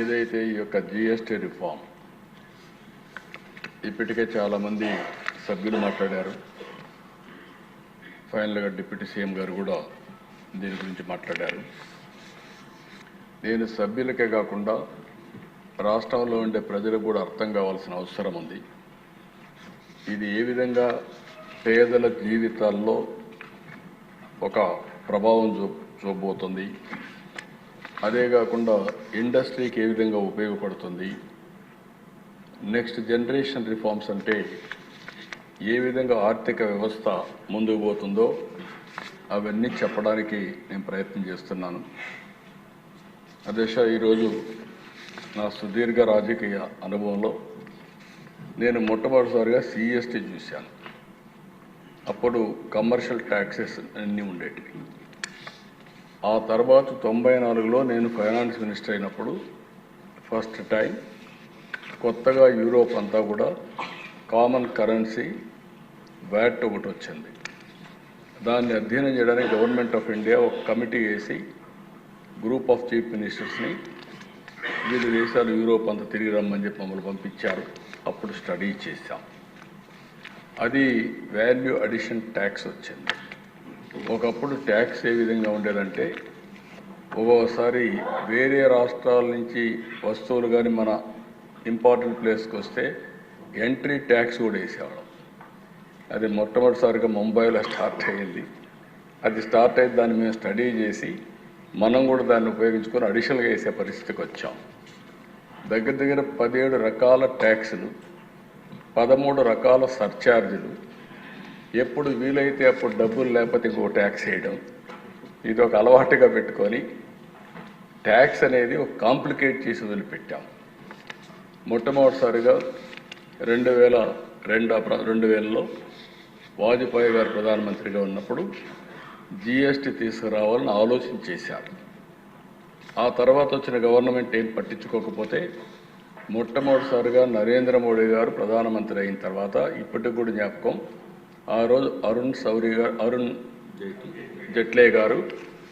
ఏదైతే ఈ యొక్క జిఎస్టీ రిఫార్మ్ ఇప్పటికే చాలామంది సభ్యులు మాట్లాడారు. ఫైనల్గా డిప్యూటీ సీఎం గారు కూడా దీని గురించి మాట్లాడారు. నేను సభ్యులకే కాకుండా రాష్ట్రంలో ఉండే ప్రజలకు కూడా అర్థం కావాల్సిన అవసరం ఉంది. ఇది ఏ విధంగా పేదల జీవితాల్లో ఒక ప్రభావం చూ చూపబోతుంది. అదే కాకుండా ఇండస్ట్రీకి ఏ విధంగా ఉపయోగపడుతుంది? నెక్స్ట్ జనరేషన్ రిఫార్మ్స్ అంటే ఏ విధంగా ఆర్థిక వ్యవస్థ ముందుకు పోతుందో అవన్నీ చెప్పడానికి నేను ప్రయత్నం చేస్తున్నాను. అధ్యక్ష ఈరోజు నా సుదీర్ఘ రాజకీయ అనుభవంలో నేను మొట్టమొదటిసారిగా సిఎస్టీ చూశాను. అప్పుడు కమర్షియల్ ట్యాక్సెస్ అన్నీ ఉండేటివి. ఆ తర్వాత తొంభై నాలుగులో నేను ఫైనాన్స్ మినిస్టర్ అయినప్పుడు ఫస్ట్ టైం కొత్తగా యూరోప్ అంతా కూడా కామన్ కరెన్సీ వ్యాట్ ఒకటి వచ్చింది. దాన్ని అధ్యయనం చేయడానికి గవర్నమెంట్ ఆఫ్ ఇండియా ఒక కమిటీ వేసి గ్రూప్ ఆఫ్ చీఫ్ మినిస్టర్స్ని వివిధ దేశాలు యూరోప్ అంతా తిరిగి రమ్మని చెప్పి మమ్మల్ని పంపించారు. అప్పుడు స్టడీ చేశాం. అది వాల్యూ అడిషన్ ట్యాక్స్ వచ్చింది. ఒకప్పుడు ట్యాక్స్ ఏ విధంగా ఉండేదంటే ఒక్కోసారి వేరే రాష్ట్రాల నుంచి వస్తువులు కానీ మన ఇంపార్టెంట్ ప్లేస్కి వస్తే ఎంట్రీ ట్యాక్స్ కూడా వేసేవాళ్ళం. అది మొట్టమొదటిసారిగా ముంబైలో స్టార్ట్ అయ్యింది. అది స్టార్ట్ అయ్యి దాన్ని మేము స్టడీ చేసి మనం కూడా దాన్ని ఉపయోగించుకొని అడిషనల్గా వేసే పరిస్థితికి వచ్చాం. దగ్గర దగ్గర పదిహేడు రకాల ట్యాక్సులు పదమూడు రకాల సర్ఛార్జీలు ఎప్పుడు వీలైతే అప్పుడు డబ్బులు లేకపోతే ఇంకో ట్యాక్స్ వేయడం. ఇది ఒక అలవాటుగా పెట్టుకొని ట్యాక్స్ అనేది ఒక కాంప్లికేట్ చేసి వదిలిపెట్టాం. మొట్టమొదటిసారిగా రెండు వేల రెండు రెండు వేలలో వాజ్పేయి గారు ప్రధానమంత్రిగా ఉన్నప్పుడు జిఎస్టీ తీసుకురావాలని ఆలోచన చేశారు. ఆ తర్వాత వచ్చిన గవర్నమెంట్ ఏం పట్టించుకోకపోతే మొట్టమొదటిసారిగా నరేంద్ర మోడీ గారు ప్రధానమంత్రి అయిన తర్వాత ఇప్పటికి కూడా జ్ఞాపకం ఆ రోజు అరుణ్ సౌరి గారు అరుణ్ జైట్లే గారు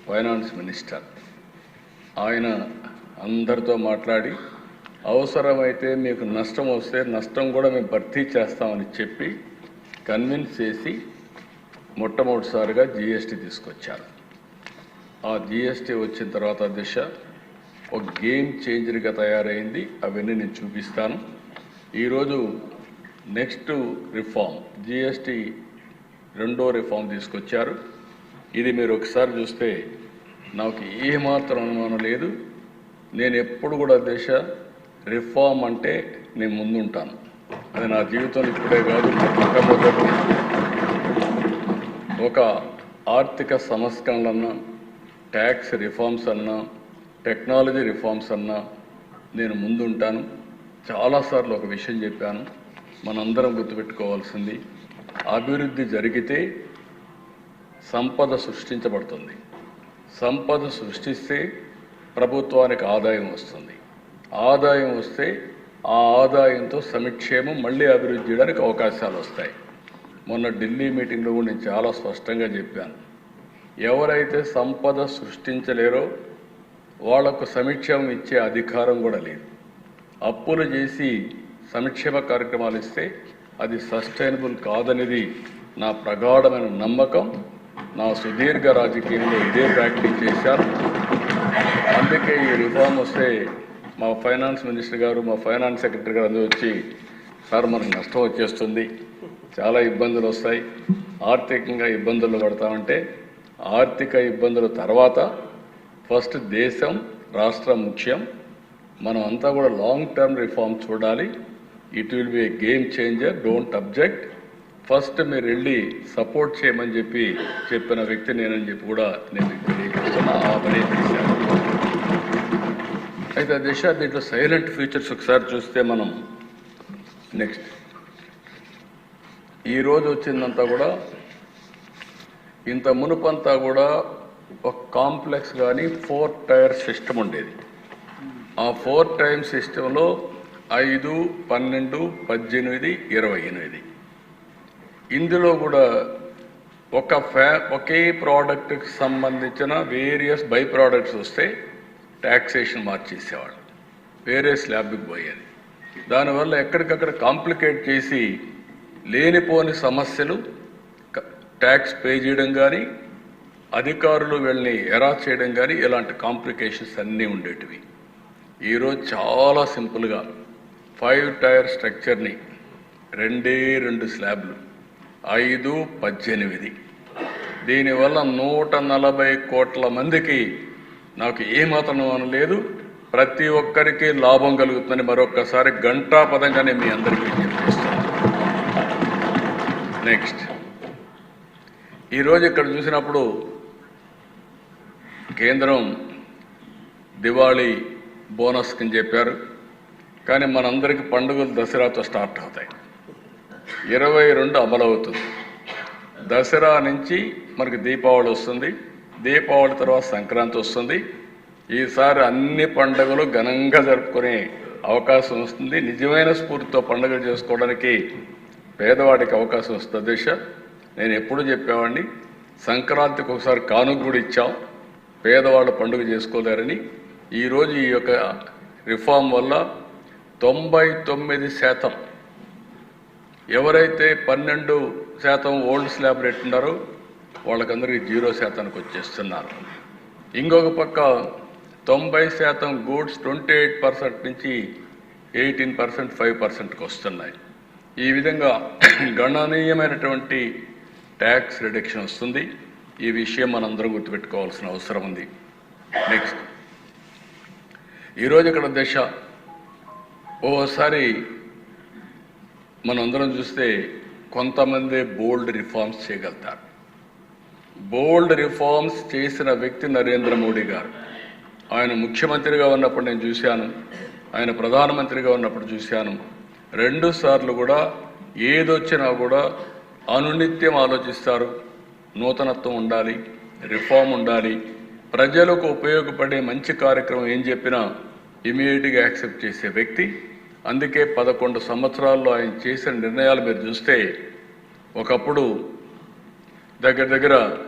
ఫైనాన్స్ మినిస్టర్. ఆయన అందరితో మాట్లాడి అవసరమైతే మీకు నష్టం వస్తే నష్టం కూడా మేము భర్తీ చేస్తామని చెప్పి కన్విన్స్ చేసి మొట్టమొదటిసారిగా జిఎస్టీ తీసుకొచ్చారు. ఆ జిఎస్టీ వచ్చిన తర్వాత దిశ ఒక గేమ్ చేంజర్గా తయారైంది. అవన్నీ నేను చూపిస్తాను. ఈరోజు నెక్స్ట్ రిఫార్మ్ జిఎస్టి రెండో రిఫార్మ్ తీసుకొచ్చారు. ఇది మీరు ఒకసారి చూస్తే నాకు ఏమాత్రం అనుమానం లేదు. నేను ఎప్పుడు కూడా దేశ రిఫార్మ్ అంటే నేను ముందుంటాను. అది నా జీవితంలో ఇప్పుడే కాదు మొట్టమొదటి ఒక ఆర్థిక సంస్కరణలన్నా ట్యాక్స్ రిఫార్మ్స్ అన్నా టెక్నాలజీ రిఫార్మ్స్ అన్నా నేను ముందుంటాను. చాలాసార్లు ఒక విషయం చెప్పాను. మనందరం గుర్తుపెట్టుకోవాల్సింది అభివృద్ధి జరిగితే సంపద సృష్టించబడుతుంది. సంపద సృష్టిస్తే ప్రభుత్వానికి ఆదాయం వస్తుంది. ఆదాయం వస్తే ఆ ఆదాయంతో సమిక్షేమం మళ్ళీ అభివృద్ధి చేయడానికి అవకాశాలు వస్తాయి. మొన్న ఢిల్లీ మీటింగ్లో కూడా నేను చాలా స్పష్టంగా చెప్పాను. ఎవరైతే సంపద సృష్టించలేరో వాళ్ళకు సమిక్షేమం ఇచ్చే అధికారం కూడా లేదు. అప్పులు చేసి సంక్షేమ కార్యక్రమాలు ఇస్తే అది సస్టైనబుల్ కాదనేది నా ప్రగాఢమైన నమ్మకం. నా సుదీర్ఘ రాజకీయంలో ఇదే ప్రాక్టీస్ చేశాను. అందుకే ఈ రిఫార్మ్ వస్తే మా ఫైనాన్స్ మినిస్టర్ గారు మా ఫైనాన్స్ సెక్రటరీ గారు అందరూ వచ్చి సార్ మనకు నష్టం వచ్చేస్తుంది. చాలా ఇబ్బందులు వస్తాయి. ఆర్థికంగా ఇబ్బందులు పడతామంటే ఆర్థిక ఇబ్బందుల తర్వాత ఫస్ట్ దేశం రాష్ట్రం ముఖ్యం. మనం అంతా కూడా లాంగ్ టర్మ్ రిఫార్మ్ చూడాలి. It will be a game changer don't object first మీరు వెళ్ళి సపోర్ట్ చేయమని చెప్పి చెప్పిన వ్యక్తి నేనని చెప్పి కూడా నేను తెలియజేస్తున్నా. ఆ పని చేశాను. అయితే దిశ దీంట్లో సైలెంట్ ఫీచర్స్ ఒకసారి చూస్తే మనం నెక్స్ట్ ఈ రోజు వచ్చిందంతా కూడా ఇంత మునుపంతా కూడా ఒక కాంప్లెక్స్ కానీ ఫోర్ టైర్ సిస్టమ్ ఉండేది. ఆ ఫోర్ టైర్ సిస్టంలో ఐదు పన్నెండు పద్దెనిమిది ఇరవై ఎనిమిది. ఇందులో కూడా ఒక ఫ్యా ఒకే ప్రోడక్ట్కి సంబంధించిన వేరియస్ బై ప్రోడక్ట్స్ వస్తే ట్యాక్సేషన్ మార్చేసేవాళ్ళు. వేరే స్లాబ్కి పోయేది. దానివల్ల ఎక్కడికక్కడ కాంప్లికేట్ చేసి లేనిపోని సమస్యలు ట్యాక్స్ పే చేయడం కానీ అధికారులు వీళ్ళని ఎరా చేయడం కానీ ఇలాంటి కాంప్లికేషన్స్ అన్నీ ఉండేటివి. ఈరోజు చాలా సింపుల్గా ఫైవ్ టైర్ స్ట్రక్చర్ని రెండే రెండు స్లాబ్లు ఐదు పద్దెనిమిది. దీనివల్ల నూట నలభై కోట్ల మందికి నాకు ఏమాత్రం లేదు ప్రతి ఒక్కరికి లాభం కలుగుతుందని మరొక్కసారి గంటా పదంగానే మీ అందరికీ నెక్స్ట్ ఈరోజు ఇక్కడ చూసినప్పుడు కేంద్రం దివాళీ బోనస్ కింద చెప్పారు. కానీ మనందరికీ పండుగలు దసరాతో స్టార్ట్ అవుతాయి. ఇరవై రెండు అమలవుతుంది. దసరా నుంచి మనకి దీపావళి వస్తుంది. దీపావళి తర్వాత సంక్రాంతి వస్తుంది. ఈసారి అన్ని పండుగలు ఘనంగా జరుపుకునే అవకాశం వస్తుంది. నిజమైన స్ఫూర్తితో పండుగలు చేసుకోవడానికి పేదవాడికి అవకాశం వస్తుంది దిశ నేను ఎప్పుడు చెప్పేవాడిని సంక్రాంతికి ఒకసారి కానుక కూడా ఇచ్చాం. పేదవాళ్ళు పండుగ చేసుకోలేరని. ఈరోజు ఈ యొక్క రిఫార్మ్ వల్ల తొంభై తొమ్మిది శాతం. ఎవరైతే పన్నెండు శాతం ఓల్డ్ స్లాబ్ రేట్ ఉన్నారో వాళ్ళకందరికీ జీరో శాతానికి వచ్చేస్తున్నారు. ఇంకొక పక్క తొంభై శాతం గూడ్స్ ట్వంటీ ఎయిట్ పర్సెంట్ నుంచి ఎయిటీన్ పర్సెంట్ ఫైవ్ పర్సెంట్కి వస్తున్నాయి. ఈ విధంగా గణనీయమైనటువంటి ట్యాక్స్ రిడక్షన్ వస్తుంది. ఈ విషయం మనందరం గుర్తుపెట్టుకోవాల్సిన అవసరం ఉంది. నెక్స్ట్. ఈరోజు ఇక్కడ దశ. ఓసారి మనందరం చూస్తే కొంతమంది బోల్డ్ రిఫార్మ్స్ చేయగలుగుతారు. బోల్డ్ రిఫార్మ్స్ చేసిన వ్యక్తి నరేంద్ర మోడీ గారు. ఆయన ముఖ్యమంత్రిగా ఉన్నప్పుడు నేను చూశాను. ఆయన ప్రధానమంత్రిగా ఉన్నప్పుడు చూశాను. రెండు సార్లు కూడా ఏదొచ్చినా కూడా అనునిత్యం ఆలోచిస్తారు. నూతనత్వం ఉండాలి రిఫార్మ్ ఉండాలి. ప్రజలకు ఉపయోగపడే మంచి కార్యక్రమం ఏం చెప్పినా ఇమీడియట్గా యాక్సెప్ట్ చేసే వ్యక్తి అందుకే పదకొండు సంవత్సరాల్లో ఆయన చేసిన నిర్ణయాలు మీరు చూస్తే ఒకప్పుడు దగ్గర దగ్గర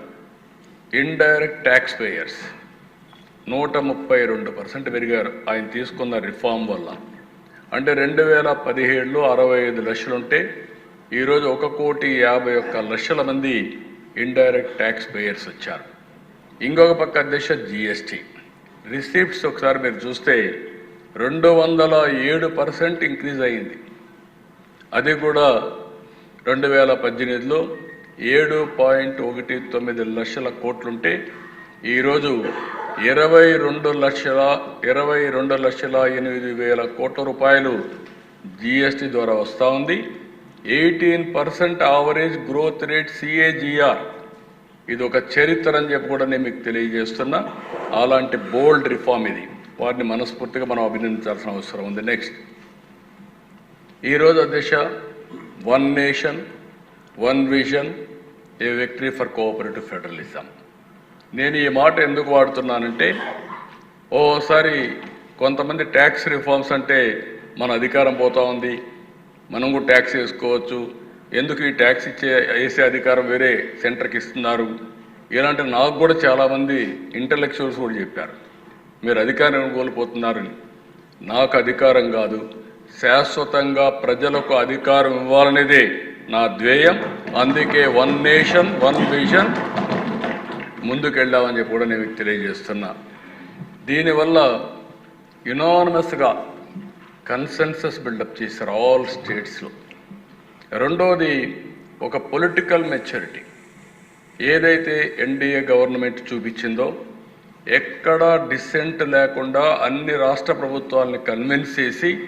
ఇండైరెక్ట్ ట్యాక్స్ పేయర్స్ నూట ముప్పై రెండు పర్సెంట్ పెరిగారు ఆయన తీసుకున్న రిఫార్మ్ వల్ల. అంటే రెండు వేల పదిహేడులో అరవై ఐదు లక్షలుంటే ఈరోజు ఒక కోటి యాభై ఒక్క లక్షల మంది ఇండైరెక్ట్ ట్యాక్స్ పేయర్స్ వచ్చారు. ఇంకొక పక్క దిశ జిఎస్టీ రిసీప్ట్స్ ఒకసారి మీరు చూస్తే రెండు వందల ఏడు పర్సెంట్ ఇంక్రీజ్ అయింది అది కూడా రెండు వేల పద్దెనిమిదిలో ఏడు పాయింట్ ఒకటి తొమ్మిది లక్షల కోట్లుంటే ఈరోజు ఇరవై రెండు లక్షల ఇరవై రెండు లక్షల ఎనిమిది వేల కోట్ల రూపాయలు జిఎస్టీ ద్వారా వస్తూ ఉంది. Eighteen percent average growth rate CAGR ఇది ఒక చరిత్ర అని చెప్పి కూడా నేను మీకు తెలియజేస్తున్నా. అలాంటి బోల్డ్ రిఫార్మ్ ఇది. వారిని మనస్ఫూర్తిగా మనం అభినందించాల్సిన అవసరం ఉంది. నెక్స్ట్ ఈరోజు దిశ one nation one vision a victory for cooperative federalism నేను ఈ మాట ఎందుకు వాడుతున్నానంటే ఓసారి కొంతమంది ట్యాక్స్ రిఫార్మ్స్ అంటే మన అధికారం పోతా ఉంది. మనం కూడా ట్యాక్స్ వేసుకోవచ్చు. ఎందుకు ఈ ట్యాక్స్ ఇచ్చే వేసే అధికారం వేరే సెంటర్కి ఇస్తున్నారు? ఇలాంటి నాకు కూడా చాలామంది ఇంటలెక్చువల్స్ కూడా చెప్పారు. మీరు అధికారం కోల్పోతున్నారని. నాకు అధికారం కాదు. శాశ్వతంగా ప్రజలకు అధికారం ఇవ్వాలనేదే నా ధ్యేయం. అందుకే వన్ నేషన్ వన్ విజన్ ముందుకెళ్ళామని చెప్పి కూడా నేను తెలియజేస్తున్నా. దీనివల్ల యునానమస్గా కన్సెన్సస్ బిల్డప్ చేశారు ఆల్ స్టేట్స్లో. రెండోది ఒక పొలిటికల్ మెచ్యూరిటీ. ఏదైతే ఎన్డీఏ గవర్నమెంట్ చూపించిందో ఎక్కడా డిసెంట్ లేకుండా అన్ని రాష్ట్ర ప్రభుత్వాలని కన్విన్స్ చేసి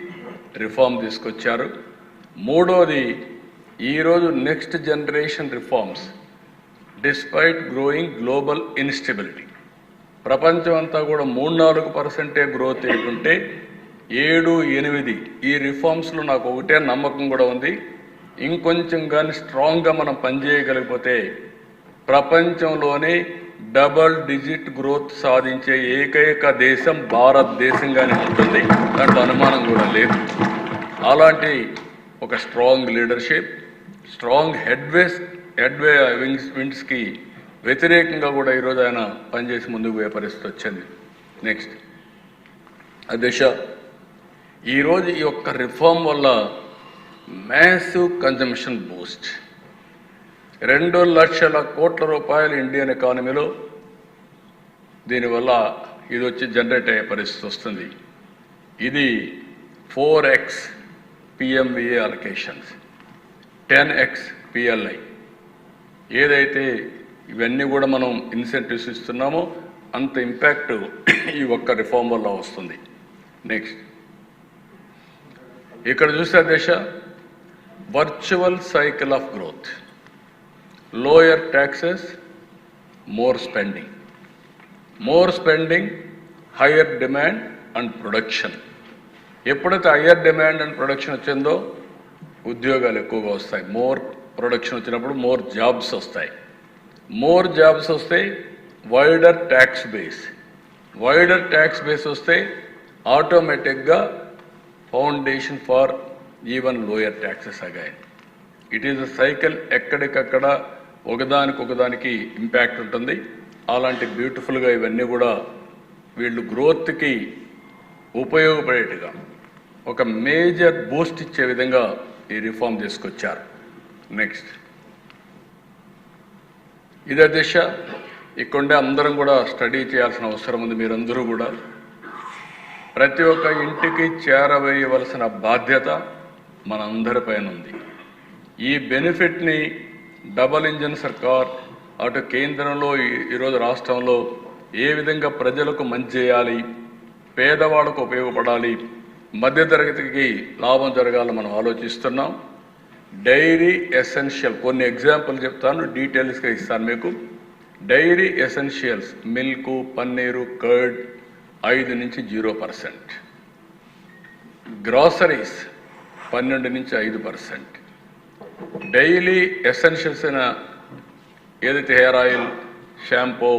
రిఫార్మ్ తీసుకొచ్చారు. మూడోది ఈరోజు next generation reforms despite growing global instability ప్రపంచం అంతా కూడా మూడు నాలుగు పర్సెంటే గ్రోత్ ఉంటే ఏడు ఎనిమిది ఈ రిఫార్మ్స్లో నాకు ఒకటే నమ్మకం కూడా ఉంది. ఇంకొంచెం కానీ స్ట్రాంగ్గా మనం పనిచేయగలిగిపోతే ప్రపంచంలోనే డబల్ డిజిట్ గ్రోత్ సాధించే ఏకైక దేశం భారతదేశంగానే ఉంటుంది. దాంట్లో అనుమానం కూడా లేదు. అలాంటి ఒక strong leadership strong headways headway wings విండ్స్కి వ్యతిరేకంగా కూడా ఈరోజు ఆయన పనిచేసి ముందుకు పోయే పరిస్థితి వచ్చింది. నెక్స్ట్. అధ్యక్ష ఈరోజు ఈ యొక్క రిఫార్మ్ వల్ల మ్యాసివ్ కన్జంప్షన్ బూస్ట్. రెండు లక్షల కోట్ల రూపాయలు ఇండియన్ ఎకానమీలో దీనివల్ల ఇది వచ్చి జనరేట్ అయ్యే పరిస్థితి వస్తుంది. ఇది four x PMVA allocations ten x PLI ఏదైతే ఇవన్నీ కూడా మనం ఇన్సెంటివ్స్ ఇస్తున్నామో అంత ఇంపాక్ట్ ఈ ఒక్క రిఫార్మ్ వల్ల వస్తుంది. నెక్స్ట్. ఇక్కడ చూసే దేశ virtual cycle of growth. Lower taxes more spending more spending higher demand and production ఎప్పుడైతే హయ్యర్ డిమాండ్ అండ్ ప్రొడక్షన్ వచ్చిందో ఉద్యోగాలు ఎక్కువగా వస్తాయి. మోర్ ప్రొడక్షన్ వచ్చినప్పుడు మోర్ జాబ్స్ వస్తాయి. మోర్ జాబ్స్ వస్తే wider tax base wider tax base వస్తే ఆటోమేటిక్గా foundation far even lower taxes అగాయి it is a cycle ఎక్కడికక్కడ ఒకదానికి ఒకదానికి ఇంపాక్ట్ ఉంటుంది. అలాంటి బ్యూటిఫుల్గా ఇవన్నీ కూడా వీళ్ళు గ్రోత్కి ఉపయోగపడేట్టుగా ఒక మేజర్ బూస్ట్ ఇచ్చే విధంగా ఈ రిఫార్మ్ తీసుకొచ్చారు నెక్స్ట్. ఇదే దిశ. ఇక్కడే అందరం కూడా స్టడీ చేయాల్సిన అవసరం ఉంది మీరందరూ కూడా. ప్రతి ఒక్క ఇంటికి చేరవేయవలసిన బాధ్యత మనందరిపైన ఉంది. ఈ బెనిఫిట్ని డబల్ ఇంజన్ సర్కార్ అటు కేంద్రంలో ఈ- ఈరోజు రాష్ట్రంలో ఏ విధంగా ప్రజలకు మంచి చేయాలి పేదవాళ్ళకు ఉపయోగపడాలి మధ్యతరగతికి లాభం జరగాలని మనం ఆలోచిస్తున్నాం. డైరీ ఎసెన్షియల్ కొన్ని ఎగ్జాంపుల్ చెప్తాను డీటెయిల్స్గా ఇస్తాను మీకు. Dairy essentials milk paneer curd ఐదు నుంచి జీరో పర్సెంట్. గ్రాసరీస్ పన్నెండు నుంచి ఐదు పర్సెంట్. డైలీ ఎసెన్షియల్స్ అయిన ఏదైతే hair oil shampoo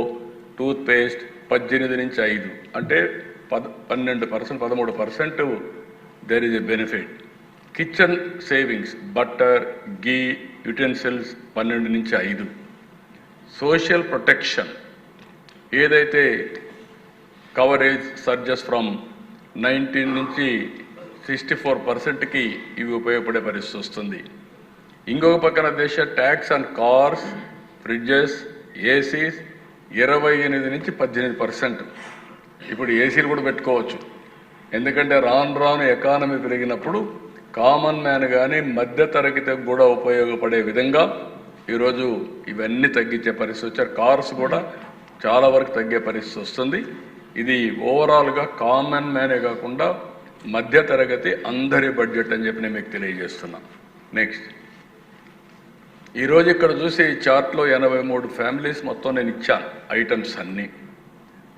tooth paste పద్దెనిమిది నుంచి ఐదు అంటే పద పన్నెండు పర్సెంట్ పదమూడు percent there is a benefit kitchen savings butter ghee utensils పన్నెండు నుంచి ఐదు. సోషల్ ప్రొటెక్షన్ ఏదైతే కవరేజ్ సర్జెస్ ఫ్రమ్ నైన్టీన్ నుంచి సిక్స్టీ ఫోర్ పర్సెంట్కి ఇవి ఉపయోగపడే పరిస్థితి వస్తుంది. ఇంకొక పక్కన దేశ tax on cars fridges ACs ఇరవై ఎనిమిది నుంచి పద్దెనిమిది పర్సెంట్. ఇప్పుడు ఏసీలు కూడా పెట్టుకోవచ్చు. ఎందుకంటే రాను రాను ఎకానమీ పెరిగినప్పుడు కామన్ మ్యాన్ కానీ మధ్య తరగతికి కూడా ఉపయోగపడే విధంగా ఈరోజు ఇవన్నీ తగ్గించే పరిస్థితి వచ్చారు. కార్స్ కూడా చాలా వరకు తగ్గే పరిస్థితి వస్తుంది. ఇది ఓవరాల్గా కామన్ మ్యానే కాకుండా మధ్య తరగతి అందరి బడ్జెట్ అని చెప్పి నేను మీకు తెలియజేస్తున్నా. నెక్స్ట్ ఈరోజు ఇక్కడ చూసే ఈ చార్ట్లో ఎనభై మూడు ఫ్యామిలీస్ మొత్తం నేను ఇచ్చాను. ఐటమ్స్ అన్నీ.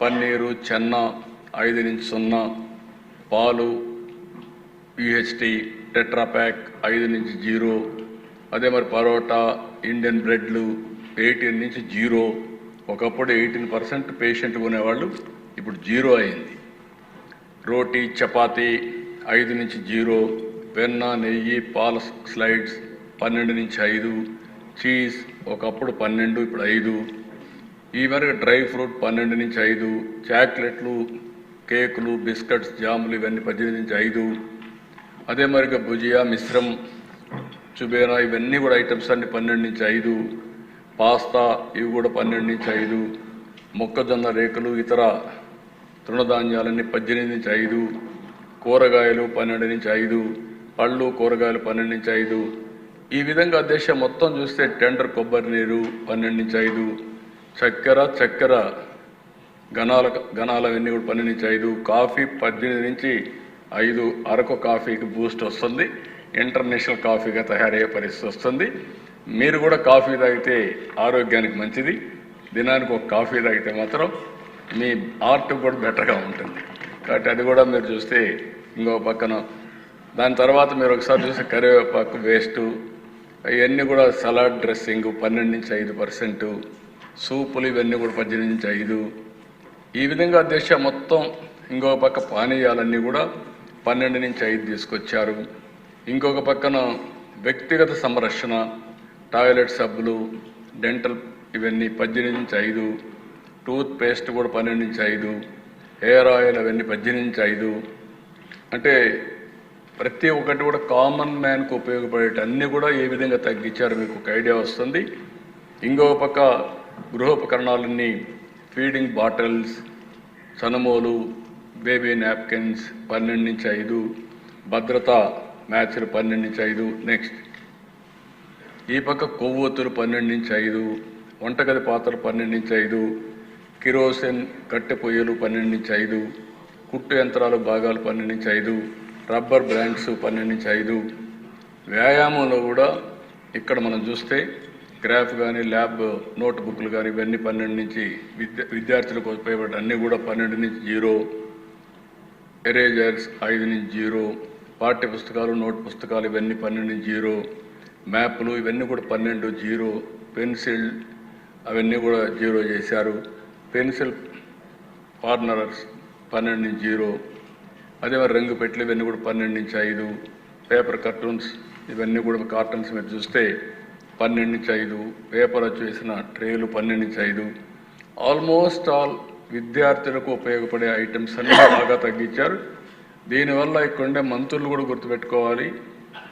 పన్నీరు చెన్న ఐదు నుంచి సున్నా పాలు యుహెచ్టి టెట్రాప్యాక్ ఐదు నుంచి జీరో. అదే మరి పరోటా ఇండియన్ బ్రెడ్లు ఎయిటీన్ నుంచి జీరో. ఒకప్పుడు ఎయిటీన్ పర్సెంట్ పేషెంట్ కొనేవాళ్ళు ఇప్పుడు జీరో అయింది. రోటీ చపాతీ ఐదు నుంచి జీరో. వెన్న నెయ్యి పాల స్లైడ్స్ పన్నెండు నుంచి ఐదు. చీజ్ ఒకప్పుడు పన్నెండు ఇప్పుడు ఐదు. ఈ మేరకు డ్రై ఫ్రూట్ పన్నెండు నుంచి ఐదు. చాక్లెట్లు కేకులు బిస్కెట్స్ జాములు ఇవన్నీ పద్దెనిమిది నుంచి ఐదు. అదే మరిగా భుజియా మిశ్రం చుబేనా ఇవన్నీ కూడా ఐటమ్స్ అన్ని పన్నెండు నుంచి ఐదు. పాస్తా ఇవి కూడా పన్నెండు నుంచి ఐదు. మొక్కజొన్న రేకులు ఇతర తృణధాన్యాలన్నీ పద్దెనిమిది నుంచి ఐదు. కూరగాయలు పన్నెండు నుంచి ఐదు. పళ్ళు కూరగాయలు పన్నెండు నుంచి ఐదు. ఈ విధంగా దేశం మొత్తం చూస్తే టెండర్ కొబ్బరి నీరు పన్నెండు నుంచి ఐదు చక్కెర చక్కెర ఘనాల ఘనాలవన్నీ కూడా పన్నెండు నుంచి ఐదు కాఫీ పద్దెనిమిది నుంచి ఐదు అరకు కాఫీకి బూస్ట్ వస్తుంది. ఇంటర్నేషనల్ కాఫీగా తయారయ్యే పరిస్థితి వస్తుంది. మీరు కూడా కాఫీ తాగితే ఆరోగ్యానికి మంచిది. దినానికి ఒక కాఫీ తాగితే మాత్రం మీ ఆర్ట్ కూడా బెటర్గా ఉంటుంది. కాబట్టి అది కూడా మీరు చూస్తే ఇంకో పక్కన. దాని తర్వాత మీరు ఒకసారి చూస్తే కరివేపాకు వేస్ట్ ఇవన్నీ కూడా సలాడ్ డ్రెస్సింగ్ పన్నెండు నుంచి ఐదు పర్సెంట్ సూపులు ఇవన్నీ కూడా పద్దెనిమిది నుంచి ఐదు. ఈ విధంగా దేశం మొత్తం ఇంకొక పక్క పానీయాలన్నీ కూడా పన్నెండు నుంచి ఐదు తీసుకొచ్చారు. ఇంకొక పక్కన వ్యక్తిగత సంరక్షణ టాయిలెట్ సబ్బులు డెంటల్ ఇవన్నీ పద్దెనిమిది నుంచి ఐదు టూత్ పేస్ట్ కూడా పన్నెండు నుంచి ఐదు హెయిర్ ఆయిల్ అవన్నీ పద్దెనిమిది నుంచి ఐదు. అంటే ప్రతి ఒక్కటి కూడా కామన్ మ్యాన్కు ఉపయోగపడేటి అన్నీ కూడా ఏ విధంగా తగ్గించారు మీకు ఒక ఐడియా వస్తుంది. ఇంకో పక్క గృహోపకరణాలన్నీ ఫీడింగ్ బాటిల్స్ సనమోలు బేబీ నాప్కిన్స్ పన్నెండు నుంచి ఐదు భద్రత మ్యాచ్లు పన్నెండు నుంచి ఐదు నెక్స్ట్. ఈ పక్క కొవ్వొత్తులు పన్నెండు నుంచి ఐదు వంటగది పాత్రలు పన్నెండు నుంచి ఐదు కిరోసిన్ కట్టె పొయ్యలు పన్నెండు నుంచి ఐదు కుట్టు యంత్రాలు భాగాలు పన్నెండు నుంచి ఐదు రబ్బర్ బ్రాండ్స్ పన్నెండు నుంచి ఐదు. వ్యాయామంలో కూడా ఇక్కడ మనం చూస్తే గ్రాఫ్ కానీ ల్యాబ్ నోట్ బుక్లు కానీ ఇవన్నీ పన్నెండు నుంచి విద్య విద్యార్థులకు ఉపయోగపడే అన్నీ కూడా పన్నెండు నుంచి జీరో. ఎరేజర్స్ ఐదు నుంచి జీరో. పాఠ్య పుస్తకాలు నోట్ పుస్తకాలు ఇవన్నీ పన్నెండు నుంచి జీరో. మ్యాప్లు ఇవన్నీ కూడా పన్నెండు జీరో. పెన్సిల్ అవన్నీ కూడా జీరో చేశారు. పెన్సిల్ కార్నరర్స్ పన్నెండు నుంచి జీరో. అదే మరి రంగు పెట్లు ఇవన్నీ కూడా పన్నెండు నుంచి ఐదు పేపర్ కార్టూన్స్ ఇవన్నీ కూడా కార్టూన్స్ మీరు చూస్తే పన్నెండు నుంచి ఐదు పేపర్ వచ్చేసిన ట్రేలు పన్నెండు నుంచి ఐదు. ఆల్మోస్ట్ ఆల్ విద్యార్థులకు ఉపయోగపడే ఐటమ్స్ అన్ని బాగా తగ్గించారు. దీనివల్ల ఇక్కడుండే మంత్రులు కూడా గుర్తుపెట్టుకోవాలి.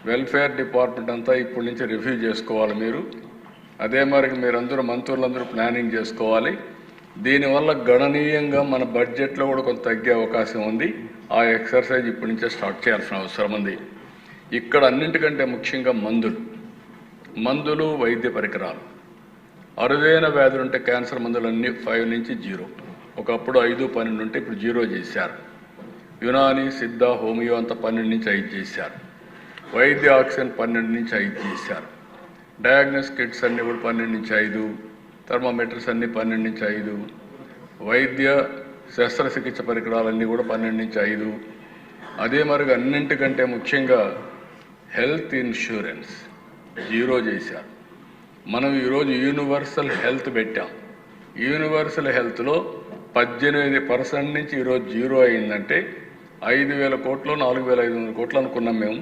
వెల్ఫేర్ డిపార్ట్మెంట్ అంతా ఇప్పటి నుంచి రివ్యూ చేసుకోవాలి మీరు. అదే మరి మీరందరూ మంత్రులందరూ ప్లానింగ్ చేసుకోవాలి. దీనివల్ల గణనీయంగా మన బడ్జెట్లో కూడా కొంత తగ్గే అవకాశం ఉంది. ఆ ఎక్సర్సైజ్ ఇప్పటి నుంచే స్టార్ట్ చేయాల్సిన అవసరం ఉంది. ఇక్కడ అన్నింటికంటే ముఖ్యంగా మందులు. మందులు వైద్య పరికరాలు. అరుదైన వ్యాధులు ఉంటే క్యాన్సర్ మందులన్నీ ఫైవ్ నుంచి జీరో. ఒకప్పుడు ఐదు పన్నెండు ఉంటే ఇప్పుడు జీరో చేశారు. యునాని సిద్ధ హోమియో అంతా పన్నెండు నుంచి ఐదు చేశారు. వైద్య ఆక్సిజన్ పన్నెండు నుంచి ఐదు చేశారు. డయాగ్నోస్ కిట్స్ అన్ని కూడా పన్నెండు నుంచి ఐదు. థర్మామీటర్స్ అన్ని పన్నెండు నుంచి ఐదు. వైద్య శస్త్రచికిత్స పరికరాలన్నీ కూడా పన్నెండు నుంచి ఐదు. అదే మరుగు అన్నింటికంటే ముఖ్యంగా హెల్త్ ఇన్సూరెన్స్ జీరో చేశారు మనం ఈరోజు యూనివర్సల్ హెల్త్ పెట్టాం. యూనివర్సల్ హెల్త్లో పద్దెనిమిది పర్సెంట్ నుంచి ఈరోజు జీరో అయిందంటే ఐదు వేల కోట్లు నాలుగు వేల ఐదు వందల కోట్లు అనుకున్నాం మేము.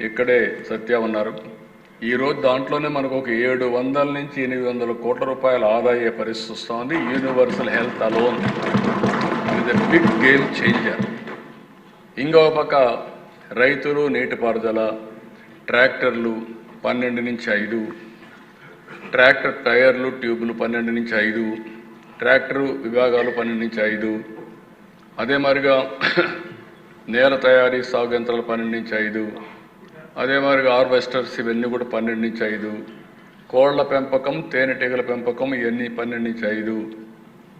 ఇక్కడే సత్య ఉన్నారు. ఈరోజు దాంట్లోనే మనకు ఒక ఏడు వందల నుంచి ఎనిమిది వందల కోట్ల రూపాయల ఆదాయ పరిస్థితి వస్తుంది. యూనివర్సల్ హెల్త్ అలోన్ ఇది బిగ్ గేమ్ చేంజర్ ఇంకో పక్క రైతులు నీటిపారుదల ట్రాక్టర్లు పన్నెండు నుంచి ఐదు ట్రాక్టర్ టైర్లు ట్యూబ్లు పన్నెండు నుంచి ఐదు ట్రాక్టరు విభాగాలు పన్నెండు నుంచి ఐదు. అదే మరిగా నేల తయారీ సాగు యంత్రాలు పన్నెండు నుంచి ఐదు. అదే మాదిరిగా హార్వెస్టర్స్ ఇవన్నీ కూడా పన్నెండు నుంచి ఐదు. కోళ్ళ పెంపకం తేనెటీగల పెంపకం ఇవన్నీ పన్నెండు నుంచి ఐదు.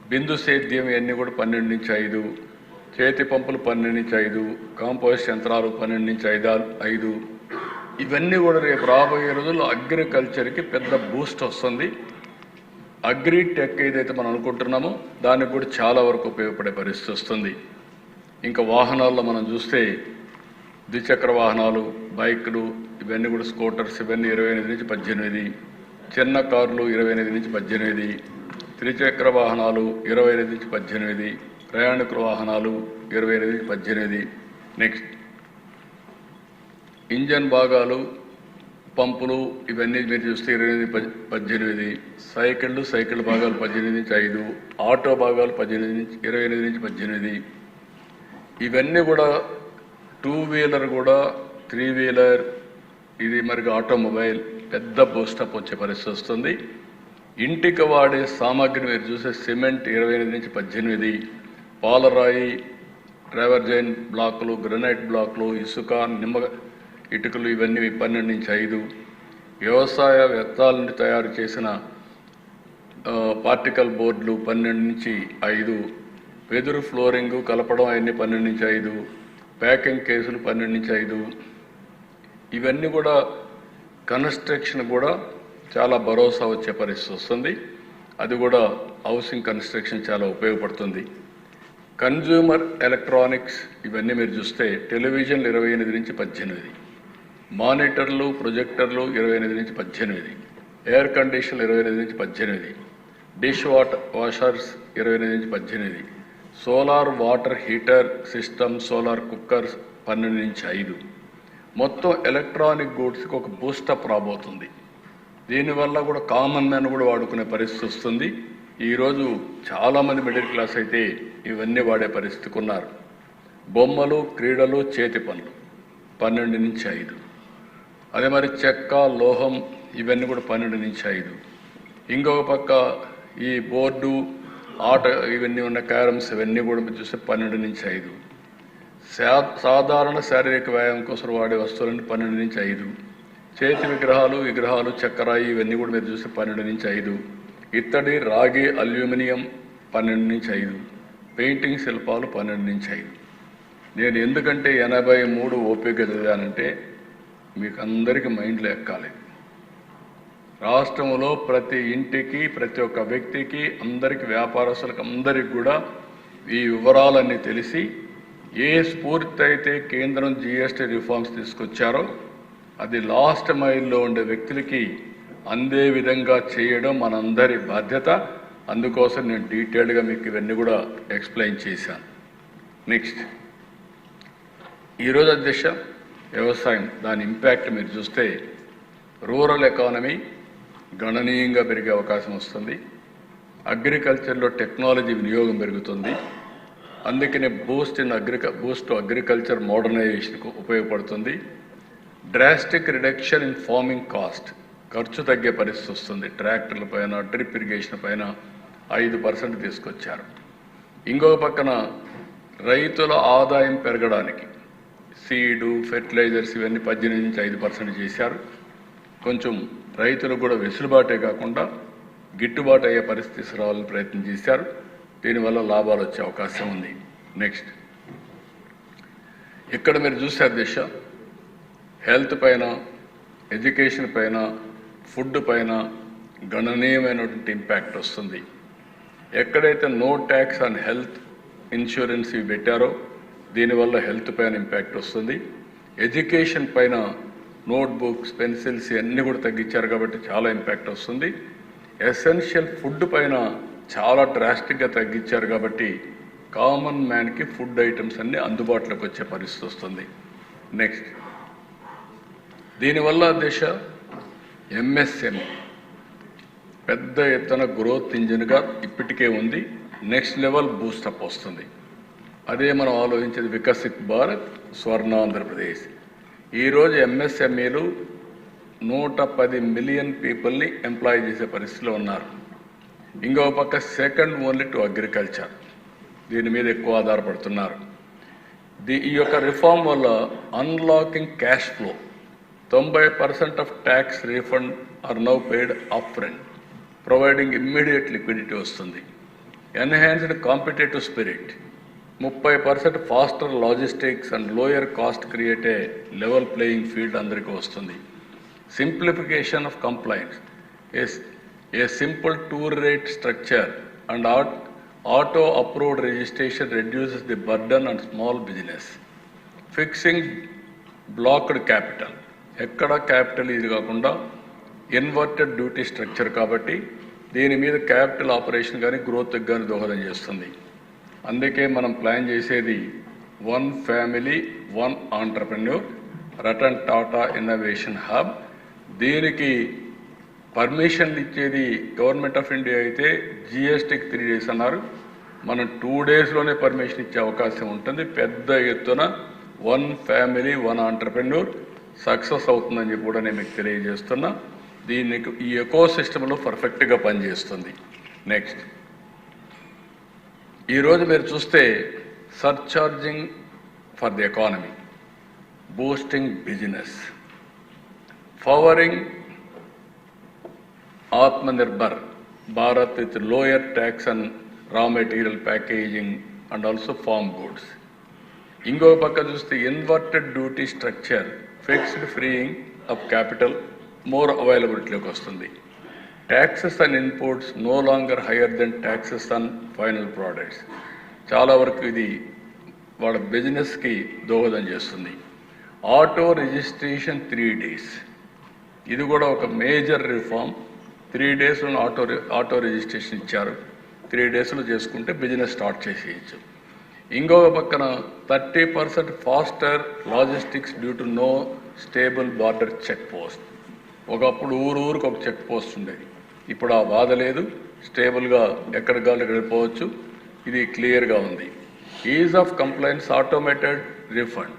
బిందు సేద్యం ఇవన్నీ కూడా పన్నెండు నుంచి ఐదు. చేతి పంపులు పన్నెండు నుంచి ఐదు. కాంపోస్ట్ యంత్రాలు పన్నెండు నుంచి ఐదు ఐదు. ఇవన్నీ కూడా రేపు రాబోయే రోజుల్లో అగ్రికల్చర్కి పెద్ద బూస్ట్ వస్తుంది. అగ్రి టెక్ ఏదైతే మనం అనుకుంటున్నామో దానికి కూడా చాలా వరకు ఉపయోగపడే పరిస్థితి వస్తుంది. ఇంకా వాహనాల్లో మనం చూస్తే ద్విచక్ర వాహనాలు బైక్లు ఇవన్నీ కూడా స్కూటర్స్ ఇవన్నీ ఇరవై ఎనిమిది నుంచి పద్దెనిమిది. చిన్న కార్లు ఇరవై ఎనిమిది నుంచి పద్దెనిమిది. త్రిచక్ర వాహనాలు ఇరవై ఎనిమిది నుంచి పద్దెనిమిది. ప్రయాణికుల వాహనాలు ఇరవై ఎనిమిది నుంచి పద్దెనిమిది. నెక్స్ట్ ఇంజన్ భాగాలు పంపులు ఇవన్నీ మీరు చూస్తే ఇరవై ఎనిమిది పద్దెనిమిది. సైకిళ్ళు సైకిల్ భాగాలు పద్దెనిమిది నుంచి ఐదు. ఆటో భాగాలు పద్దెనిమిది నుంచి ఇరవై ఎనిమిది నుంచి పద్దెనిమిది. ఇవన్నీ కూడా టూ వీలర్ కూడా త్రీ వీలర్ ఇది మరి ఆటోమొబైల్ పెద్ద బూస్టప్ వచ్చే పరిస్థితి వస్తుంది. ఇంటికి వాడే సామాగ్రి మీరు చూసే సిమెంట్ ఇరవై ఎనిమిది నుంచి పద్దెనిమిది పాలరాయి ట్రావర్జైన్ బ్లాకులు గ్రనైట్ బ్లాకులు ఇసుక నిమ్మ ఇటుకలు ఇవన్నీ పన్నెండు నుంచి ఐదు. వ్యవసాయ వ్యర్థాల నుండి తయారు చేసిన పార్టికల్ బోర్డులు పన్నెండు నుంచి ఐదు. వెదురు ఫ్లోరింగ్ కలపడం అవన్నీ పన్నెండు నుంచి ఐదు. ప్యాకింగ్ కేసులు పన్నెండు నుంచి ఐదు. ఇవన్నీ కూడా కన్స్ట్రక్షన్ కూడా చాలా భరోసా వచ్చే పరిస్థితి వస్తుంది. అది కూడా హౌసింగ్ కన్స్ట్రక్షన్ చాలా ఉపయోగపడుతుంది. కన్జ్యూమర్ ఎలక్ట్రానిక్స్ ఇవన్నీ మీరు చూస్తే టెలివిజన్లు ఇరవై ఎనిమిది నుంచి పద్దెనిమిది. మానిటర్లు ప్రొజెక్టర్లు ఇరవై ఎనిమిది నుంచి పద్దెనిమిది. ఎయిర్ కండిషన్లు ఇరవై ఎనిమిది నుంచి పద్దెనిమిది. డిష్ వాటర్ వాషర్స్ ఇరవై ఎనిమిది నుంచి పద్దెనిమిది. Solar water heater system solar cookers పన్నెండు నుంచి ఐదు. మొత్తం ఎలక్ట్రానిక్ గూడ్స్కి ఒక బూస్టప్ రాబోతుంది. దీనివల్ల కూడా కామన్ మ్యాన్ కూడా వాడుకునే పరిస్థితి వస్తుంది. ఈరోజు చాలామంది మిడిల్ క్లాస్ అయితే ఇవన్నీ వాడే పరిస్థితికి ఉన్నారు. బొమ్మలు క్రీడలు చేతి పనులు. పన్నెండు నుంచి ఐదు. అదే మరి చెక్క లోహం ఇవన్నీ కూడా పన్నెండు నుంచి ఐదు. ఇంకొక పక్క ఈ బోర్డు ఆట ఇవన్నీ ఉన్న క్యారమ్స్ ఇవన్నీ కూడా చూస్తే పన్నెండు నుంచి ఐదు. సాధారణ శారీరక వ్యాయామం కోసం వాడే వస్తువులన్నీ పన్నెండు నుంచి ఐదు. చేతి విగ్రహాలు విగ్రహాలు చక్కెర ఇవన్నీ కూడా మీరు చూస్తే పన్నెండు నుంచి ఐదు. ఇత్తడి రాగి అల్యూమినియం పన్నెండు నుంచి ఐదు. పెయింటింగ్ శిల్పాలు పన్నెండు నుంచి ఐదు. నేను ఎందుకంటే ఎనభై మూడు ఓపిక చదివానంటే మీకు అందరికీ మైండ్లో ఎక్కాలి. రాష్ట్రంలో ప్రతి ఇంటికి ప్రతి ఒక్క వ్యక్తికి అందరికి వ్యాపారస్తులకు అందరికి కూడా ఈ వివరాలన్నీ తెలిసి ఏ స్ఫూర్తి అయితే కేంద్రం జీఎస్టీ రిఫార్మ్స్ తీసుకొచ్చారో అది లాస్ట్ మైల్లో ఉండే వ్యక్తులకి అందే విధంగా చేయడం మనందరి బాధ్యత. అందుకోసం నేను డీటెయిల్డ్గా మీకు ఇవన్నీ కూడా ఎక్స్ప్లెయిన్ చేశాను. నెక్స్ట్. ఈరోజు అధ్యక్ష వ్యవసాయం దాని ఇంపాక్ట్ మీరు చూస్తే రూరల్ ఎకానమీ గణనీయంగా పెరిగే అవకాశం వస్తుంది. అగ్రికల్చర్లో టెక్నాలజీ వినియోగం పెరుగుతుంది. అందుకనే boost in agric boost agriculture మోడర్నైజేషన్కు ఉపయోగపడుతుంది. Drastic reduction in farming cost ఖర్చు తగ్గే పరిస్థితి వస్తుంది. ట్రాక్టర్ల పైన డ్రిప్ ఇరిగేషన్ పైన ఐదు పర్సెంట్ తీసుకొచ్చారు. ఇంకొక పక్కన రైతుల ఆదాయం పెరగడానికి సీడు ఫెర్టిలైజర్స్ ఇవన్నీ పద్దెనిమిది నుంచి ఐదు పర్సెంట్ చేశారు. కొంచెం రైతులకు కూడా వెసులుబాటే కాకుండా గిట్టుబాటు అయ్యే పరిస్థితి రావాలని ప్రయత్నం చేశారు. దీనివల్ల లాభాలు వచ్చే అవకాశం ఉంది. నెక్స్ట్ ఇక్కడ మీరు చూశారు దిశ. హెల్త్ పైన ఎడ్యుకేషన్ పైన ఫుడ్ పైన గణనీయమైనటువంటి ఇంపాక్ట్ వస్తుంది. ఎక్కడైతే no tax on health insurance ఇవి పెట్టారో దీనివల్ల హెల్త్ పైన ఇంపాక్ట్ వస్తుంది. ఎడ్యుకేషన్ పైన నోట్ బుక్స్ పెన్సిల్స్ ఇవన్నీ కూడా తగ్గించారు కాబట్టి చాలా ఇంపాక్ట్ వస్తుంది. ఎసెన్షియల్ ఫుడ్ పైన చాలా డ్రాస్టిక్గా తగ్గించారు కాబట్టి కామన్ మ్యాన్కి ఫుడ్ ఐటమ్స్ అన్నీ అందుబాటులోకి వచ్చే పరిస్థితి వస్తుంది. నెక్స్ట్ దీనివల్ల దేశ ఎంఎస్ఎం పెద్ద ఎత్తున గ్రోత్ ఇంజిన్గా ఇప్పటికే ఉంది. నెక్స్ట్ లెవెల్ బూస్టప్ వస్తుంది. అదే మనం ఆలోచించేది వికసిత్ భారత్ స్వర్ణ ఆంధ్రప్రదేశ్. ఈరోజు ఎంఎస్ఎంఈలు నూట పది మిలియన్ పీపుల్ని ఎంప్లాయ్ చేసే పరిస్థితిలో ఉన్నారు. ఇంకో పక్క సెకండ్ ఓన్లీ టు అగ్రికల్చర్ దీని మీద ఎక్కువ ఆధారపడుతున్నారు. ది ఈ యొక్క రిఫార్మ్ వల్ల అన్లాకింగ్ క్యాష్ ఫ్లో తొంభై percent of tax refund are now paid up front providing immediate liquidity వస్తుంది. ఎన్హాన్స్డ్ కాంపిటేటివ్ స్పిరిట్ ముప్పై percent faster logistics and lower cost create level playing field అందరికీ వస్తుంది. Simplification of compliance a simple two-tier rate structure and auto approved registration reduces the burden and small business. Fixing blocked capital. ఎక్కడ capital ఇది కాకుండా inverted duty structure కాబట్టి దీని మీద capital operation కానీ గ్రోత్కి కానీ దోహదం చేస్తుంది. అందుకే మనం ప్లాన్ చేసేది one family one entrepreneur Ratan Tata innovation hub. దీనికి పర్మిషన్లు ఇచ్చేది గవర్నమెంట్ ఆఫ్ ఇండియా అయితే జిఎస్టీకి త్రీ డేస్ అన్నారు. మనం టూ డేస్లోనే పర్మిషన్ ఇచ్చే అవకాశం ఉంటుంది. పెద్ద ఎత్తున one family one entrepreneur success అవుతుందని చెప్పి కూడా నేను మీకు తెలియజేస్తున్నా. దీనికి ఈ ఎకో సిస్టంలో పర్ఫెక్ట్గా పనిచేస్తుంది. నెక్స్ట్. ఈరోజు మీరు చూస్తే supercharging for the economy boosting business favouring Aatmanirbhar Bharat with lower tax and raw material packaging and also farm goods. ఇంకో పక్క చూస్తే inverted duty structure fixed freeing of capital more అవైలబిలిటీలోకి వస్తుంది. Taxes and inputs no longer higher than taxes and final products చాలా వరకు ఇది వాళ్ళ బిజినెస్కి దోహదం చేస్తుంది. ఆటో రిజిస్ట్రేషన్ త్రీ డేస్ ఇది కూడా ఒక మేజర్ రిఫార్మ్ త్రీ డేస్లో ఆటో ఆటో రిజిస్ట్రేషన్ ఇచ్చారు. త్రీ డేస్లో చేసుకుంటే బిజినెస్ స్టార్ట్ చేసేయచ్చు. ఇంకొక పక్కన thirty percent faster logistics due to no stable border check post. ఒకప్పుడు ఊరు ఊరికి ఒక చెక్ పోస్ట్ ఉండేది. ఇప్పుడు ఆ బాధ లేదు. స్టేబుల్గా ఎక్కడికి కావాలి వెళ్ళిపోవచ్చు ఇది క్లియర్గా ఉంది. Ease of compliance automated refund.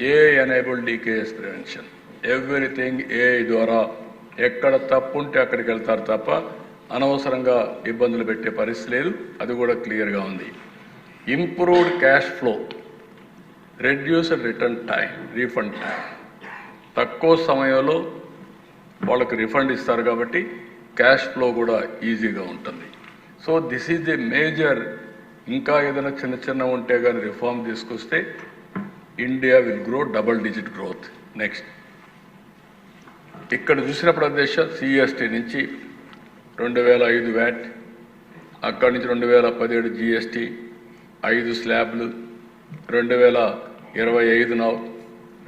A enable DKS prevention. Everything ఏ ద్వారా ఎక్కడ తప్పు ఉంటే అక్కడికి వెళ్తారు తప్ప అనవసరంగా ఇబ్బందులు పెట్టే పరిస్థితి లేదు. అది కూడా క్లియర్గా ఉంది. Improved cash flow reduced return time refund time తక్కువ సమయంలో వాళ్ళకి రిఫండ్ ఇస్తారు కాబట్టి క్యాష్ ఫ్లో కూడా ఈజీగా ఉంటుంది. So this is the major ఇంకా ఏదైనా చిన్న చిన్న ఉంటే కానీ రిఫార్మ్ తీసుకొస్తే India will grow double digit growth next ఇక్కడ చూసినప్పుడు ప్రదేశం సిఎస్టీ నుంచి రెండు వేల ఐదు వ్యాట్ అక్కడి నుంచి రెండు వేల పదిహేడు జిఎస్టీ ఐదు స్లాబ్లు రెండు వేల ఇరవై ఐదు నా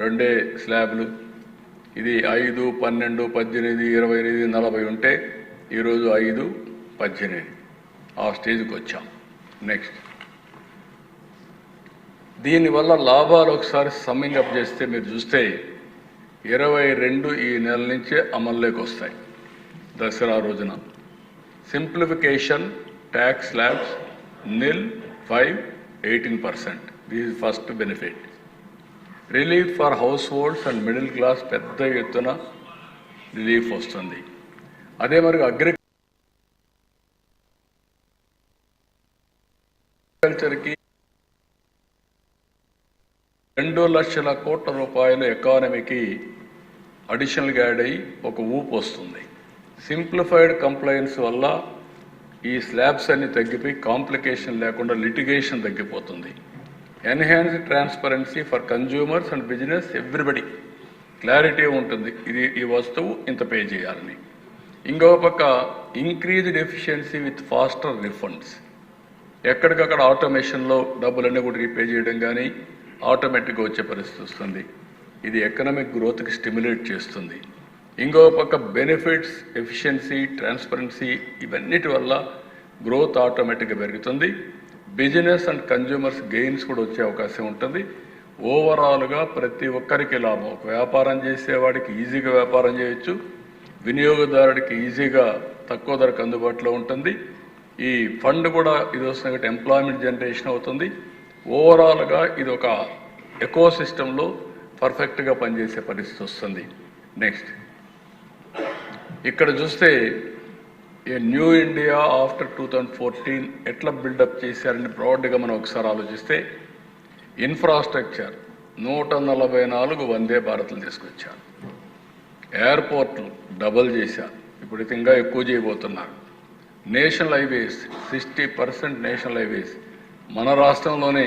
రెండే స్లాబ్లు. ఇది ఐదు పన్నెండు పద్దెనిమిది ఇరవై ఎనిమిది నలభై ఉంటే ఈరోజు ఐదు పద్దెనిమిది. ఆ స్టేజ్కి వచ్చాం. నెక్స్ట్ దీనివల్ల లాభాలు ఒకసారి సమ్మింగ్ అప్ చేస్తే మీరు చూస్తే ఇరవై రెండు ఈ నెల నుంచే అమల్లోకి వస్తాయి. దసరా రోజున. Simplification tax slabs nil five eighteen percent these first benefit relief for households and middle class పెద్ద ఎత్తున రిలీఫ్ వస్తుంది. అదే మరి అగ్రికల్చర్కి రెండు లక్షల కోట్ల రూపాయల ఎకానమీకి అడిషనల్గా యాడ్ అయ్యి ఒక ఊపు వస్తుంది. సింప్లిఫైడ్ కంప్లైన్స్ వల్ల ఈ స్లాబ్స్ అన్ని తగ్గిపోయి కాంప్లికేషన్ లేకుండా లిటిగేషన్ తగ్గిపోతుంది. Enhance transparency for consumers and business everybody clarity ఉంటుంది. ఇది ఈ వస్తువు ఇంత పే చేయాలని. ఇంకో పక్క increased efficiency with faster refunds ఎక్కడికక్కడ ఆటోమేషన్లో డబ్బులన్నీ కూడా రీపే చేయడం కానీ ఆటోమేటిక్గా వచ్చే పరిస్థితి వస్తుంది. ఇది ఎకనామిక్ గ్రోత్కి స్టిమ్యులేట్ చేస్తుంది. ఇంకో పక్క బెనిఫిట్స్ ఎఫిషియన్సీ ట్రాన్స్పరెన్సీ ఇవన్నిటి వల్ల గ్రోత్ ఆటోమేటిక్గా పెరుగుతుంది. బిజినెస్ అండ్ కన్జ్యూమర్స్ గెయిన్స్ కూడా వచ్చే అవకాశం ఉంటుంది. ఓవరాల్గా ప్రతి ఒక్కరికి లాభం. ఒక వ్యాపారం చేసేవాడికి ఈజీగా వ్యాపారం చేయొచ్చు. వినియోగదారుడికి ఈజీగా తక్కువ ధరకు అందుబాటులో ఉంటుంది. ఈ ఫండ్ కూడా ఇది వస్తుంది ఎంప్లాయ్మెంట్ జనరేషన్ అవుతుంది. ఓవరాల్గా ఇది ఒక ఎకో సిస్టంలో పర్ఫెక్ట్గా పనిచేసే పరిస్థితి వస్తుంది. నెక్స్ట్ ఇక్కడ చూస్తే a new India after two thousand fourteen ఎట్లా బిల్డప్ చేశారని బ్రాడ్గా మనం ఒకసారి ఆలోచిస్తే ఇన్ఫ్రాస్ట్రక్చర్ నూట నలభై నాలుగు వందే భారత్లు తీసుకొచ్చారు. ఎయిర్పోర్ట్లు డబల్ చేశారు. ఇప్పుడు ఇంకా ఎక్కువ చేయబోతున్నారు. National highways sixty percent national highways మన రాష్ట్రంలోనే